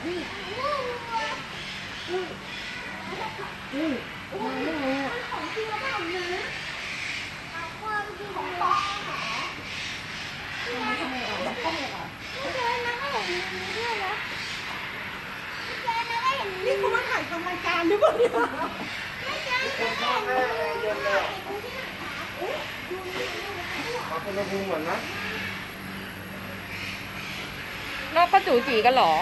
นี่คุณมาถ่ายทำรายการหรือเปล่าเนี่ยไม่เคยนะก็เห็นมีด้วยมาคนละภูมิเหมือนนะนอกก็จูจีกันเหรอ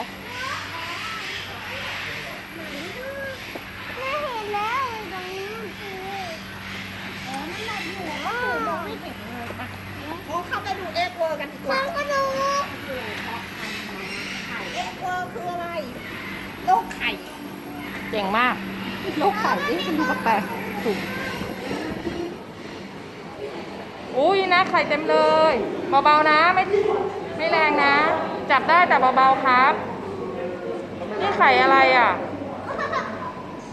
ไม่เห็นแล้วตรงนี้คืออ๋อนั่นแหละอยู่อ๋อมองไม่เห็นเลยอะ โอ้เข้าไปดูเอ็กเวอร์กันดีก ฟั ว่าง ก็ดู เอ็กเวอร์คืออะไรโรคไข่เจ๋งมากโรคไข่นี่คุณดูแปลกถูกอุ้ยนะไข่เต็มเลยเบาๆนะไม่ไม่แรงนะ จับได้แต่เบาๆครับนี่ไข่อะไรอะ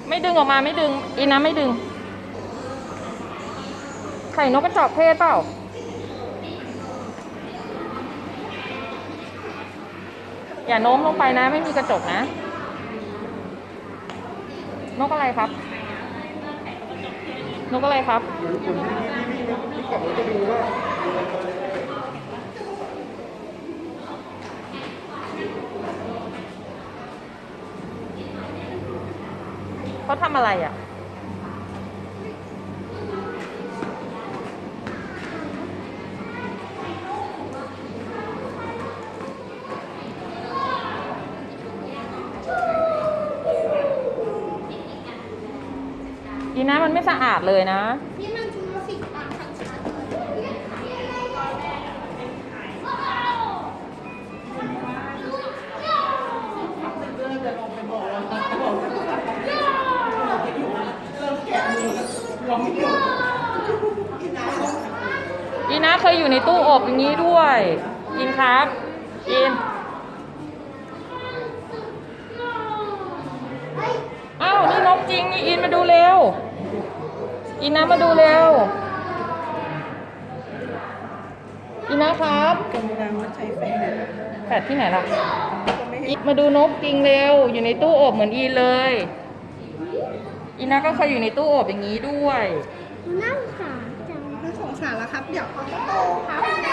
ไม่ดึงออกมาไม่ดึงอีนะไม่ดึง ไข่นกกระจอกเทศเปล่า อย่าโน้มลงไปนะ ไม่มีกระจกนะนกอะไรครับนกอะไรครับเหมือนคนที่ที่ที่ที่กลับมาจะดูว่าเขาทำอะไรอะ อีน้ำมันไม่สะอาดเลยนะ นี่มันจุลศิษย์ปางชัดอีน้าเคยอยู่ในตู้อบอย่างนี้ด้วยอินครับอินอ้าว นี่นกจริงนี่อินมาดูเร็ว อินนะมาดูเร็วอินนะครับกำลังมาใช้แฟนแปดที่ไหนล่ะก็ไม่เห็อินนมาดูนกจริงเร็ว อยู่ในตู้อบเหมือนอีนเลยอินนะก็เคยอยู่ในตู้อบอย่างนี้ด้วยๆน่าสงสารจังน่าสงสารแล้วครับ เดี๋ยวเขาก็โตครับน่า